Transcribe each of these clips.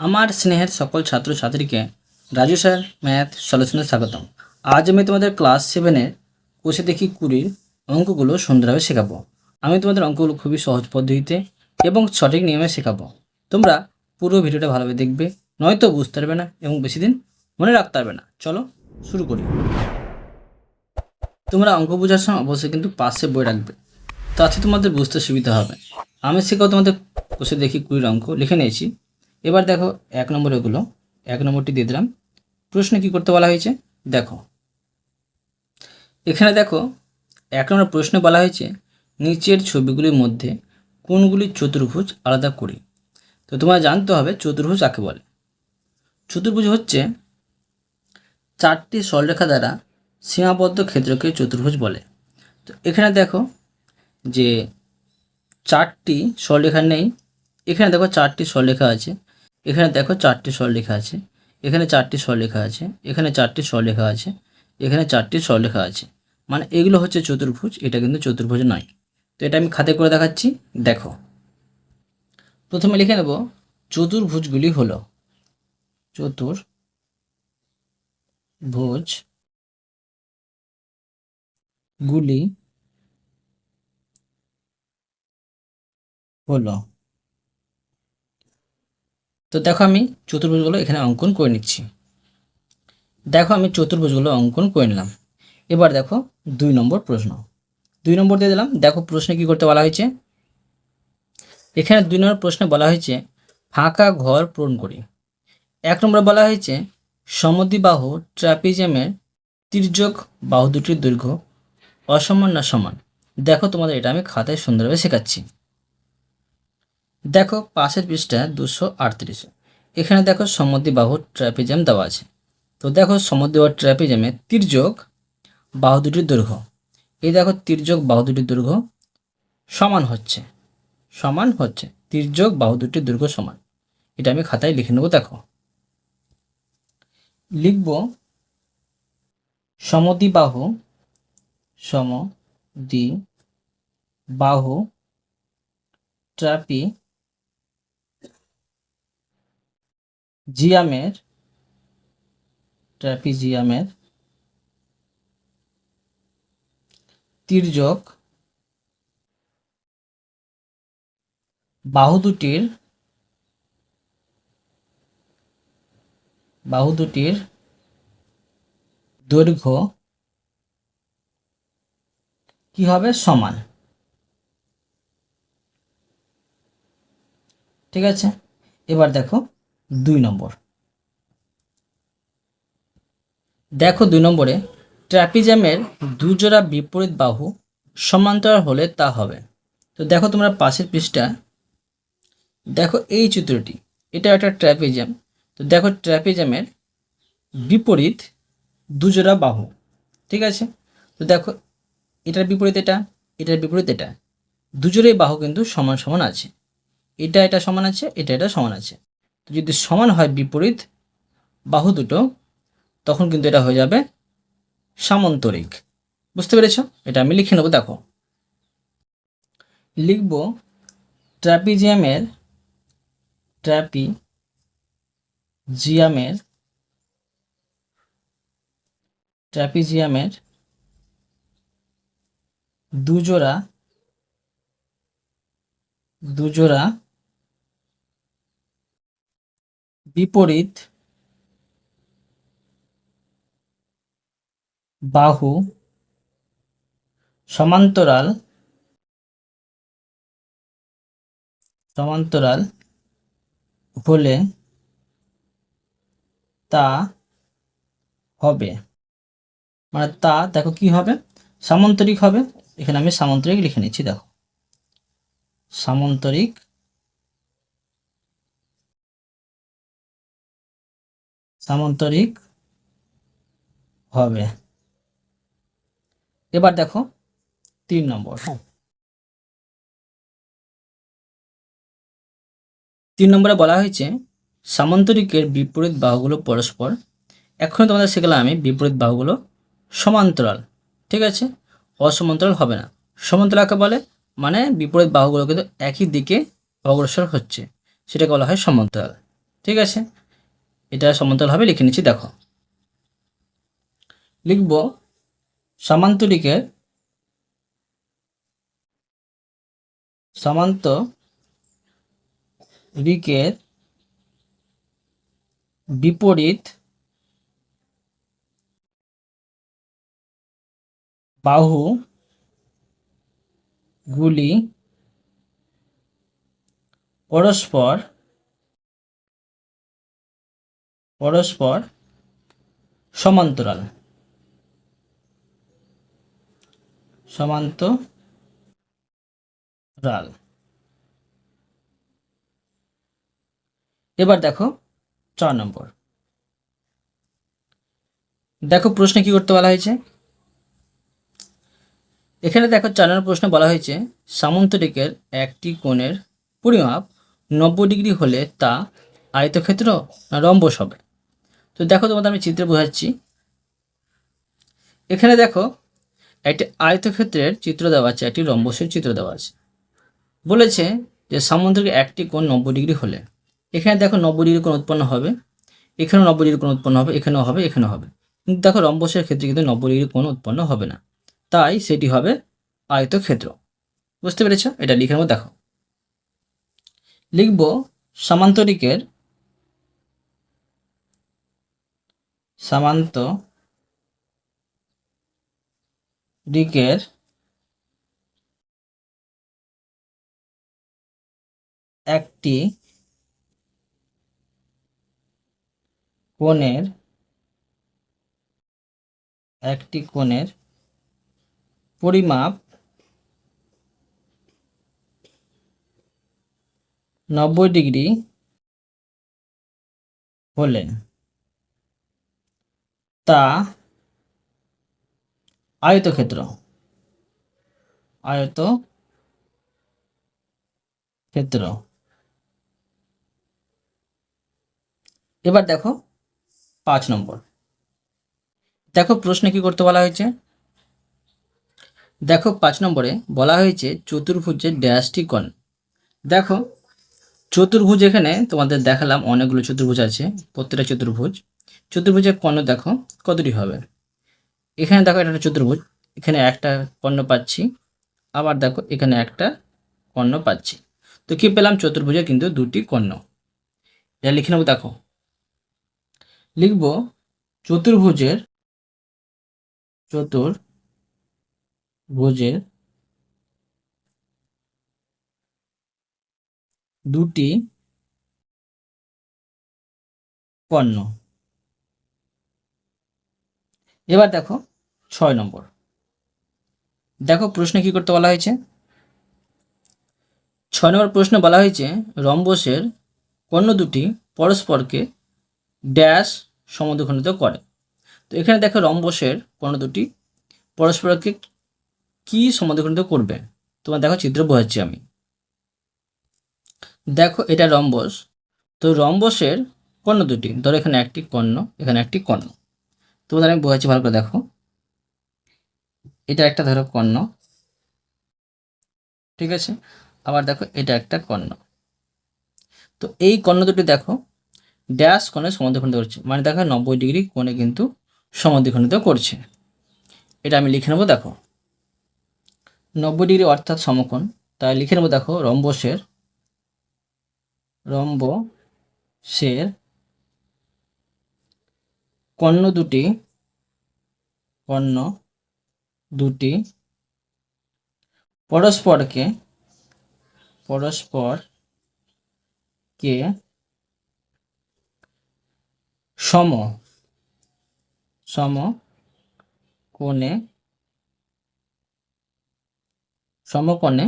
আমার স্নেহের সকল ছাত্রছাত্রীকে রাজু স্যার, ম্যাথ সলিউশনে স্বাগতম। আজ আমি তোমাদের ক্লাস সেভেনের কোষে দেখি কুড়ির অঙ্কগুলো সুন্দরভাবে শেখাবো। আমি তোমাদের অঙ্কগুলো খুবই সহজ পদ্ধতিতে এবং সঠিক নিয়মে শেখাবো। তোমরা পুরো ভিডিওটা ভালোভাবে দেখবে, নয়তো বুঝতে পারবে না এবং বেশি দিন মনে রাখতে পারবে না। চলো শুরু করি। তোমরা অঙ্ক বোঝার সময় অবশ্যই কিন্তু পাশে বই রাখবে, তাতে তোমাদের বুঝতে সুবিধা হবে। আমি শেখাও তোমাদের কোষে দেখি কুড়ির অঙ্ক, লিখে নিয়েছি। এবার দেখো এক নম্বর এগুলো, এক নম্বরটি দিয়ে দিলাম। প্রশ্নে কি করতে বলা হয়েছে? দেখো। এখানে দেখো, এক নম্বর প্রশ্নে বলা হয়েছে, নিচের ছবিগুলির মধ্যে কোনগুলি চতুর্ভুজ আলাদা করি? তো তোমার জানতে হবে চতুর্ভুজ কাকে বলে? চতুর্ভুজ হচ্ছে চারটি সরলরেখা দ্বারা সীমাবদ্ধ ক্ষেত্রকে চতুর্ভুজ বলে। তো এখানে দেখো যে চারটি সরলরেখা নেই। এখানে দেখো চারটি সরলরেখা আছে। এখানে দেখো চারটি স্বর লেখা আছে। এখানে চারটি স্বর লেখা আছে। এখানে চারটি স্বর লেখা আছে। এখানে চারটি স্বর লেখা আছে। মানে এগুলো হচ্ছে চতুর্ভুজ, এটা কিন্তু চতুর্ভুজ নয়। তো এটা আমি খাতে করে দেখাচ্ছি। দেখো। প্রথমে লিখে নেব, চতুর্ভুজগুলি হলো। ভোজ গুলি হলো। তো দেখো আমি চতুর্ভুজগুলো এখানে অঙ্কন করে নিচ্ছি। দেখো আমি চতুর্ভুজগুলো অঙ্কন করে নিলাম। এবার দেখো দুই নম্বর প্রশ্ন। দুই নম্বর দিয়ে দিলাম, দেখো প্রশ্নে কি করতে বলা হয়েছে? এখানে দুই নম্বর প্রশ্নে বলা হয়েছে, ফাঁকা ঘর পূরণ করি। এক নম্বর বলা হয়েছে, সমদ্বিবাহু ট্রাপিজিয়ামের তির্যক বাহু দুটির দৈর্ঘ্য অসমান না সমান? দেখো তোমাদের এটা আমি খাতায় সুন্দরভাবে শেখাচ্ছি। দেখো পাশের পৃষ্ঠা দুশো আটত্রিশে। এখানে দেখো সমদ্বিবাহু ট্র্যাপিজাম দেওয়া আছে। তো দেখো সমদ্বিবাহু ট্র্যাপিজামে তির্যক বাহু দুটির দৈর্ঘ্য। এই দেখো তির্যক বাহু দুটির দৈর্ঘ্য সমান হচ্ছে। সমান হচ্ছে। তির্যক বাহু দুটির দৈর্ঘ্য সমান। এটা আমি খাতায় লিখে নেব, দেখো। লিখব সমদ্বিবাহু সমদ্বি বাহু জিয়ামের ট্র্যাপিজিয়ামের তির্যক বাহু দুটির বাহু দুটির দৈর্ঘ্য কি হবে? সমান। ঠিক আছে? এবার দেখো দুই নম্বর। দেখো দুই নম্বরে, ট্র্যাপিজামের দুজোড়া বিপরীত বাহু সমান্তরাল হলে তা হবে। তো দেখো তোমরা পাশের পৃষ্ঠা, দেখো এই চিত্রটি এটা একটা ট্র্যাপিজাম। তো দেখো ট্র্যাপিজামের বিপরীত দুজোড়া বাহু, ঠিক আছে? তো দেখো, এটার বিপরীত এটা, এটার বিপরীত এটা। দুজোড়াই বাহু কিন্তু সমান সমান আছে। এটা এটা সমান আছে, এটা এটা সমান আছে। যদি সমান হয় বিপরীত বাহু দুটো, তখন কিন্তু এটা হয়ে যাবে সামন্তরিক। বুঝতে পেরেছ? এটা আমি লিখে নেব, দেখো। লিখব ট্র্যাপিজিয়ামের ট্র্যাপি জিয়ামের ট্র্যাপিজিয়ামের দুজোড়া দুজোড়া বিপরীত বাহু সমান্তরাল সমান্তরাল হলে তা হবে। মানে তা, দেখো কি হবে? সামান্তরিক হবে। এখানে আমি সামান্তরিক লিখে নিচ্ছি, দেখো। সামান্তরিক সামান্তরিক হবে। এবার দেখো তিন নম্বর। তিন নম্বরে বলা হয়েছে সামান্তরিকের বিপরীত বাহুগুলো পরস্পর এখন তোমাদের শিখলাম আমি বিপরীত বাহুগুলো সমান্তরাল ঠিক আছে? অসমান্তরাল হবে না। সমান্তরাল কাকে বলে? মানে বিপরীত বাহুগুলো কিন্তু একই দিকে অগ্রসর হচ্ছে সেটাকে বলা হয় সমান্তরাল ঠিক আছে? এটা সমান্তরালভাবে লিখে নিচ্ছি দেখো। লিখব সমান্তরিকের সমান্ত রিকের বিপরীত বাহু গুলি পরস্পর পরস্পর সমান্তরাল। সমান্তরাল। এবার দেখো চার নম্বর। দেখো প্রশ্নে কি করতে বলা হয়েছে? এখানে দেখো চার নম্বর প্রশ্নে বলা হয়েছে, সামন্তরিকের একটি কোণের পরিমাপ নব্বই ডিগ্রি হলে তা আয়তক্ষেত্র না রম্বস হবে? তো দেখো তোমাদের আমি চিত্রে বোঝাচ্ছি। এখানে দেখো, একটি আয়তক্ষেত্রের চিত্র দেওয়া আছে, একটি রম্বসের চিত্র দেওয়া আছে। বলেছে যে সামন্তরিকের একটি কোণ নব্বই ডিগ্রি হলে। এখানে দেখো নব্বই ডিগ্রি কোণ উৎপন্ন হবে, এখানেও নব্বই ডিগ্রি কোণ উৎপন্ন হবে, এখানেও হবে এখানেও হবে। কিন্তু দেখো রম্বসের ক্ষেত্রে কিন্তু নব্বই ডিগ্রি কোণ উৎপন্ন হবে না। তাই সেটি হবে আয়তক্ষেত্র। বুঝতে পেরেছ? এটা লিখে নেব, দেখো। লিখব সামান্তরিকের সামান্ত দিকের একটি কোণের একটি কোণের পরিমাপ নব্বই ডিগ্রি হলে তা আয়তক্ষেত্র। আয়ত ক্ষেত্র এবার দেখো পাঁচ নম্বর। দেখো প্রশ্নে কি করতে বলা হয়েছে? দেখো পাঁচ নম্বরে বলা হয়েছে চতুর্ভুজের ড্যাশটি কোণ দেখো চতুর্ভুজ এখানে তোমাদের দেখালাম অনেকগুলো চতুর্ভুজ আছে, প্রত্যেকটা চতুর্ভুজ। চতুর্ভুজের কর্ণ দেখো, কতটি হবে? এখানে দেখো এটা চতুর্ভুজ, এখানে একটা কর্ণ পাচ্ছি, আবার দেখো এখানে একটা কর্ণ পাচ্ছি। তো কি পেলাম? চতুর্ভুজে কিন্তু দুটি কর্ণ। এটা লিখে নেব, দেখো। লিখব, চতুর্ভুজের চতুর্ভুজের দুটি কর্ণ। এবার দেখো ছয় নম্বর। দেখো প্রশ্নে কি করতে বলা হয়েছে? ছয় নম্বর প্রশ্নে বলা হয়েছে রম্বসের কর্ণ দুটি পরস্পরকে ড্যাশ সমদ্বিখণ্ডিত করে। তো এখানে দেখো রম্বসের কর্ণ দুটি পরস্পরকে কি সমদ্বিখণ্ডিত করবে? তোমার দেখো চিত্র বোঝাচ্ছি আমি। দেখো এটা রম্বস তো রম্বসের কর্ণ দুটি, ধরো এখানে একটি কর্ণ, এখানে একটি কর্ণ। তোমাদের আমি বোঝাচ্ছি ভালো করে দেখো। এটা একটা ধরো কর্ণ। ঠিক আছে? আবার দেখো, এটা একটা কর্ণ। তো এই কর্ণ দুটি দেখো ড্যাশ কোণে সমাধিখণ্ডিত করছে। মানে দেখো, নব্বই ডিগ্রি কোণে কিন্তু সমাধিখণ্ডিত করছে। এটা আমি লিখে নেব, দেখো। নব্বই ডিগ্রি অর্থাৎ সমকোণ। তাই লিখে নেব, দেখো, রম্বসের রম্বসের কর্ণ দুটি কর্ণ দুটি পরস্পরকে পরস্পরকে সম সম কোণে সমকোণে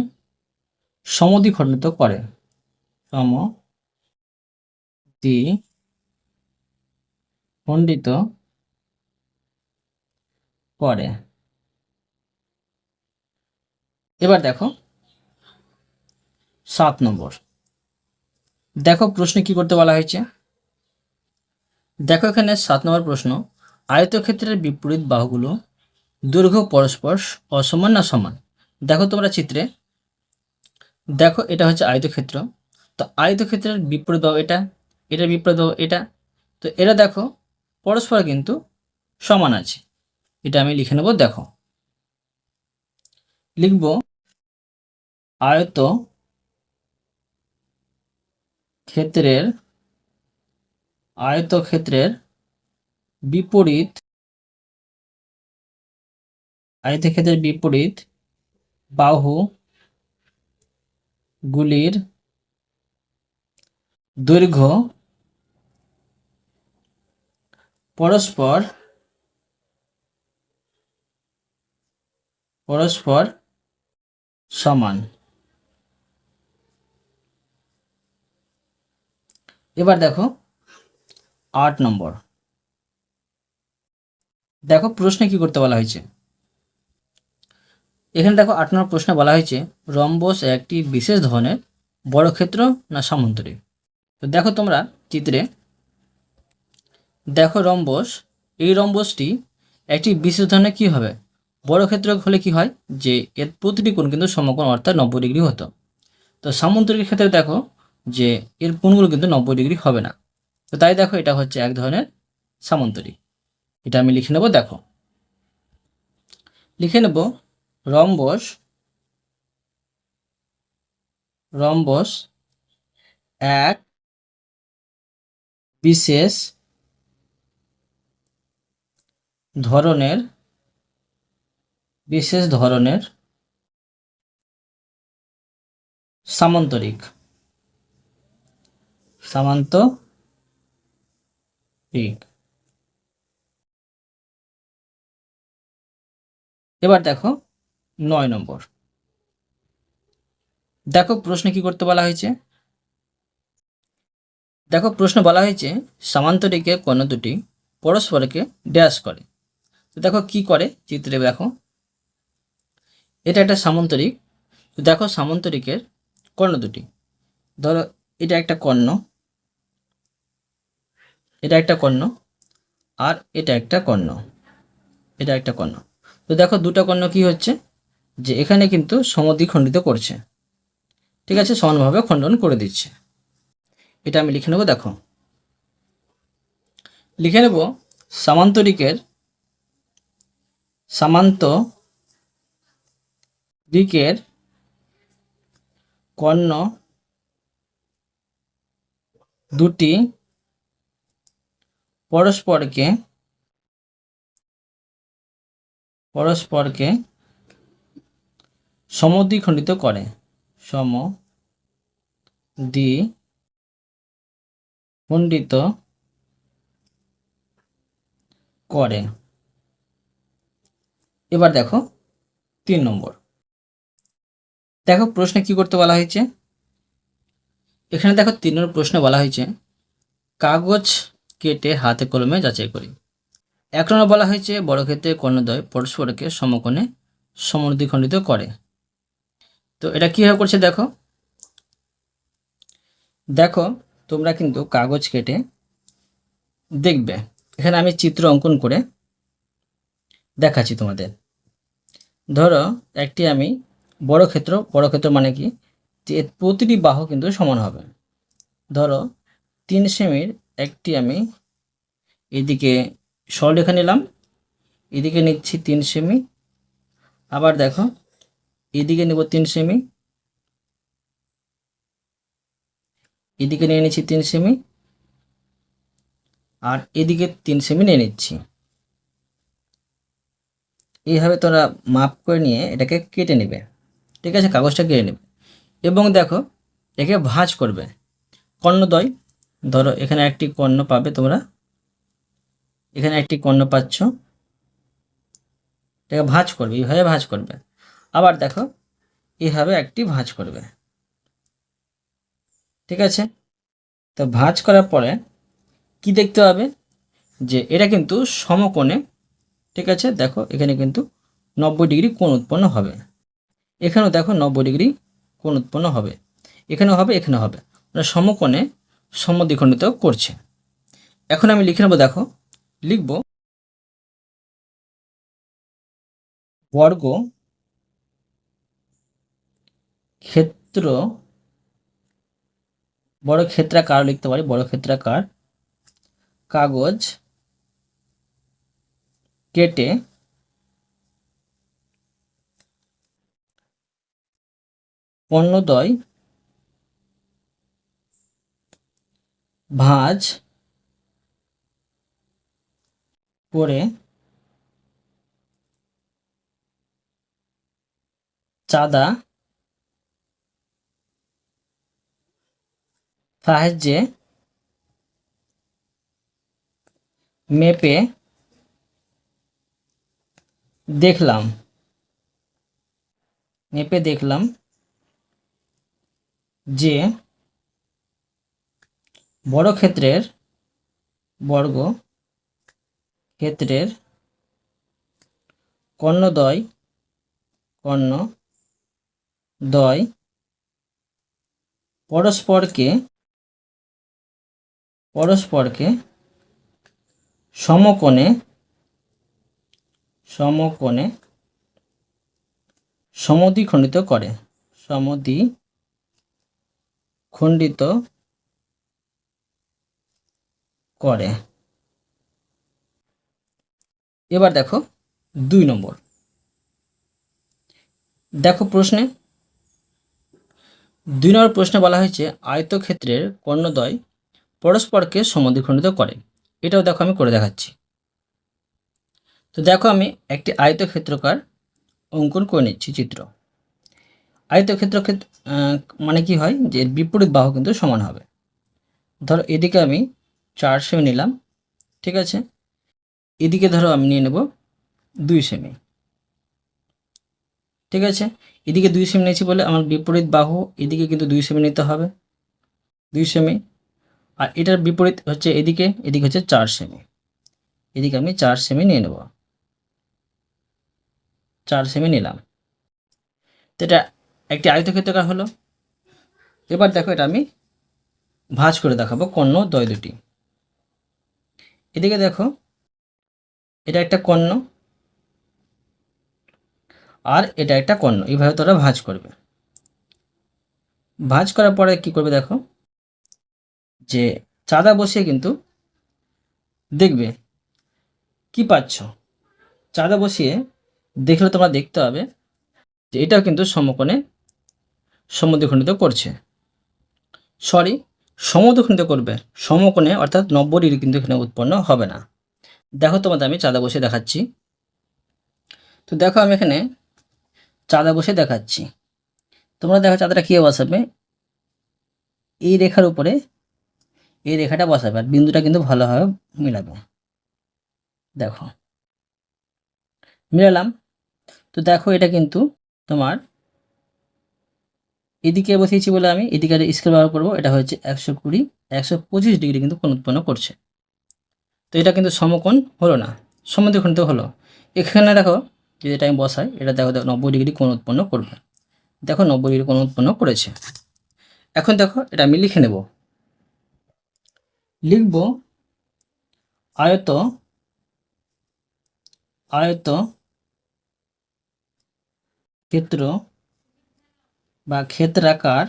সমদ্বিখণ্ডিত করে। সম দ্বি খণ্ডিত করে এবার দেখো, সাত নম্বর। দেখো প্রশ্নে কি করতে বলা হয়েছে? দেখো এখানে সাত নম্বর প্রশ্ন, আয়তক্ষেত্রের বিপরীত বাহুগুলো দৈর্ঘ্য পরস্পর অসমান না সমান? দেখো তোমরা চিত্রে। দেখো এটা হচ্ছে আয়তক্ষেত্র। তো আয়তক্ষেত্রের বিপরীত বাহু এটা এটা বিপরীত বাহু এটা। তো এরা দেখো পরস্পর কিন্তু সমান আছে। এটা আমি লিখে নেব, দেখো। লিখব, আয়ত ক্ষেত্রের আয়তক্ষেত্রের বিপরীত আয়তক্ষেত্রের বিপরীত বাহু গুলির দৈর্ঘ্য পরস্পর পরস্পর সমান। এবার দেখো, আট নম্বর। দেখো, প্রশ্নে কি করতে বলা হয়েছে? এখানে দেখো, আট নম্বর প্রশ্নে বলা হয়েছে, রম্বস একটি বিশেষ ধরনের বড় ক্ষেত্র না সামন্তরিক? তো দেখো তোমরা চিত্রে দেখো রম্বস। এই রম্বসটি একটি বিশেষ ধরনের কী হবে? বর্গক্ষেত্র হলে কি হয়? যে এর প্রতিটি কোণ কিন্তু সমকোণ, অর্থাৎ নব্বই ডিগ্রি হতো। তো সামন্তরিকের ক্ষেত্রে দেখো যে এর কোণগুলো কিন্তু নব্বই ডিগ্রি হবে না। তো তাই দেখো এটা হচ্ছে এক ধরনের সামন্তরিক। এটা আমি লিখে নেব, দেখো। লিখে নেব রম্বস রম্বস এক বিশেষ ধরনের, বিশেষ ধরনের সামান্তরিক সামান্তরিক। এবার দেখো নয় নম্বর। দেখো প্রশ্নে কি করতে বলা হয়েছে? দেখো প্রশ্ন বলা হয়েছে, সামান্তরিকে কোন দুটি পরস্পরকে ড্যাশ করে। তো দেখো কি করে? চিত্রে দেখো। এটা একটা সামন্তরিক। তো দেখো সামন্তরিকের কর্ণ দুটি। ধরো, এটা একটা কর্ণ। এটা একটা কর্ণ আর এটা একটা কর্ণ। এটা একটা কর্ণ। তো দেখো দুটো কর্ণ কি হচ্ছে? যে এখানে কিন্তু সমদ্বিখণ্ডিত করছে। ঠিক আছে? সমানভাবে খণ্ডন করে দিচ্ছে। এটা আমি লিখে নেব, দেখো। লিখে নেব, সামান্তরিকের সামান্ত দিকের কর্ণ দুটি পরস্পরকে পরস্পরকে সমদ্বিখণ্ডিত করে। সম দ্বি খণ্ডিত করে। এবার দেখো তিন নম্বর। দেখো প্রশ্নে কি করতে বলা হয়েছে? এখানে দেখো তিন নম্বর প্রশ্নে বলা হয়েছে, কাগজ কেটে হাতে কলমে যাচাই করি। এক নম্বর বলা হয়েছে, বড় ক্ষেত্রে কর্ণদ্বয় পরস্পরকে সমকোণে সমদ্বিখণ্ডিত করে। তো এটা কীভাবে করছে দেখো? দেখো, তোমরা কিন্তু কাগজ কেটে দেখবে। এখানে আমি চিত্র অঙ্কন করে দেখাচ্ছি তোমাদের। ধরো, একটি আমি বড় ক্ষেত্র বড় ক্ষেত্র মানে কি? প্রতিটি বাহু কিন্তু সমান হবে। ধরো, তিন সেমির একটি আমি এদিকে সরলরেখা নিলাম, এদিকে নিচ্ছি তিন সেমি আবার দেখো, এদিকে নেব তিন সেমি এদিকে নিয়ে নিচ্ছি তিন সেমি আর এদিকে তিন সেমি নিয়ে নিচ্ছি। এইভাবে তোরা মাপ করে নিয়ে এটাকে কেটে নেবে। ঠিক আছে? কাগজটা কেটে নেবে। এবং দেখো, একে ভাঁজ করবে। কর্ণদ্বয়, ধরো এখানে একটি কর্ণ পাবে তোমরা। এখানে একটি কর্ণ পাচ্ছ। এটাকে ভাঁজ করবে, এইভাবে ভাঁজ করবে। আবার দেখো, এইভাবে একটি ভাঁজ করবে। ঠিক আছে? তো ভাঁজ করার পরে কি দেখতে হবে? যে এটা কিন্তু সমকোণে ঠিক আছে? দেখো, এখানে কিন্তু নব্বই ডিগ্রি কোণ উৎপন্ন হবে। এখানেও দেখো নব্বই ডিগ্রি কোণ উৎপন্ন হবে। এখানেও হবে এখানে হবে। মানে সমকোণে সমদ্বিখণ্ডিত করছে। এখন আমি লিখে নেব, দেখো, লিখব বর্গ ক্ষেত্র বড় ক্ষেত্রাকার লিখতে পারি বড় ক্ষেত্রাকার কাগজ কেটে পণ্যদয় ভাঁজ করে চাঁদা সাহায্যে মেপে দেখলাম। মেপে দেখলাম যে বড় ক্ষেত্রের বর্গ ক্ষেত্রের কর্ণদ্বয় কর্ণ দ্বয় পরস্পরকে পরস্পরকে সমকোণে সমকোণে সমদ্বিখণ্ডিত করে। সমদ্বি খণ্ডিত করে। এবার দেখো দুই নম্বর। দেখো প্রশ্নে। দুই নম্বর প্রশ্নে বলা হয়েছে, আয়তক্ষেত্রের কর্ণদ্বয় পরস্পরকে সমদ্বিখণ্ডিত করে। এটাও দেখো আমি করে দেখাচ্ছি। তো দেখো আমি একটি আয়তক্ষেত্রকার অঙ্কন করে নিচ্ছি চিত্র। আয়তক্ষেত্র মানে কি হয় যে বিপরীত বাহু কিন্তু সমান হবে। ধরো এদিকে আমি চার সেমি নিলাম, ঠিক আছে? এদিকে ধরো আমি নিয়ে নেব দুই সেমি, ঠিক আছে? এদিকে দুই সেমি নিয়েছি বলে আমার বিপরীত বাহু, এদিকে কিন্তু দুই সেমি নিতে হবে, দুই সেমি। আর এটার বিপরীত হচ্ছে এদিকে এদিকে হচ্ছে চার সেমি, এদিকে আমি চার সেমি নিয়ে নেব। চার সেমি নিলাম। তো এটা একটি আয়তক্ষেত্রকার হলো। এবার দেখো এটা আমি ভাঁজ করে দেখাবো কর্ণ দয় দুটি। এদিকে দেখো, এটা একটা কর্ণ আর এটা একটা কর্ণ, এইভাবে তোরা ভাঁজ করবে। ভাঁজ করার পরে কি করবে দেখো, যে চাঁদা বসিয়ে কিন্তু দেখবে, কি পাচ্ছ? চাঁদা বসিয়ে দেখলে তোমরা দেখতে হবে যে এটাও কিন্তু সমকোণে সমদ্বিখণ্ডিত করছে। সরি সমদ্বিখণ্ডিত করবে। সমকোণে, অর্থাৎ নব্বই ডিগ্রি কিন্তু এখানে উৎপন্ন হবে না। দেখো তোমাদের আমি চাঁদা বসে দেখাচ্ছি। তো দেখো আমি এখানে চাঁদা বসে দেখাচ্ছি। তোমরা দেখো চাঁদাটা কী বসাবে? এই রেখার উপরে এই রেখাটা বসাবে আর বিন্দুটা কিন্তু ভালোভাবে মিলাবে। দেখো, মিলালাম। তো দেখো এটা কিন্তু তোমার এদিকে বসিয়েছি বলে আমি, এদিকে স্কেল ব্যবহার করব, এটা হচ্ছে একশো কুড়ি, একশো পঁচিশ ডিগ্রি কিন্তু কোণ উৎপন্ন করছে। তো এটা কিন্তু সমকোণ হলো না, সমদ্বিখণ্ডিত হলো। এখানে দেখো, যদি এটা আমি বসাই, এটা দেখো দেখো, নব্বই ডিগ্রি কোণ উৎপন্ন করবে। দেখো, নব্বই ডিগ্রি কোণ উৎপন্ন করেছে। এখন দেখো, এটা আমি লিখে নেব। লিখব আয়ত আয়ত ক্ষেত্র বা ক্ষেত্রাকার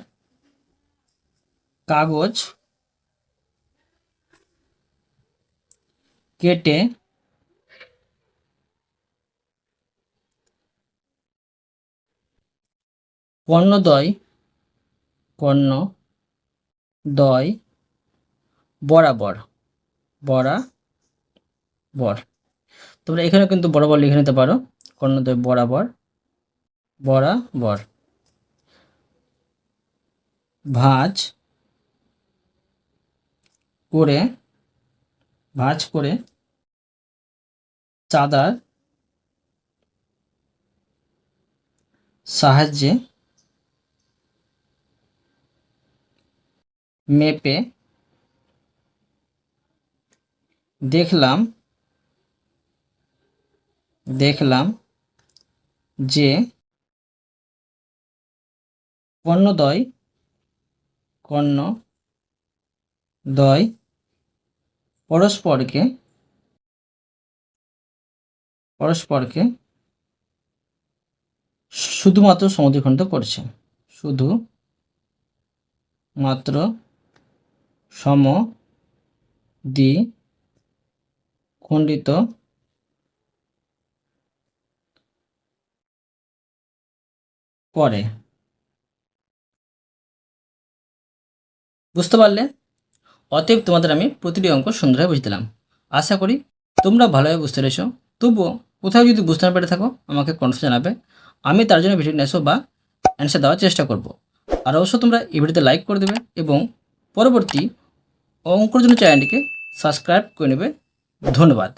কাগজ কেটে কর্ণদ্বয় কর্ণ দয় বরাবর বরাবর। তোমরা এখানে কিন্তু বরাবর লিখে নিতে পারো। কর্ণদ্বয় বরাবর বরাবর ভাঁজ করে ভাঁজ করে চাঁদার সাহায্যে মেপে দেখলাম দেখলাম যে কর্ণদ্বয় কর্ণ দ্বয় পরস্পরকে পরস্পরকে শুধুমাত্র সমদ্বিখণ্ডিত করছে। শুধু মাত্র সম দ্বি খণ্ডিত করে। বুঝতে পারলে? অতএব তোমাদের আমি প্রতিটি অঙ্ক সুন্দরভাবে বুঝে দিলাম। আশা করি তোমরা ভালোভাবে বুঝতে পেরেছ। তবুও কোথাও যদি বুঝতে না পেরে থাকো, আমাকে কনফার্ম জানাবে। আমি তার জন্য ভিডিও নেসো বা অ্যান্সার দেওয়ার চেষ্টা করব। আর অবশ্য তোমরা এই ভিডিওতে লাইক করে দেবে এবং পরবর্তী অঙ্কর জন্য চ্যানেলটিকে সাবস্ক্রাইব করে নেবে। ধন্যবাদ।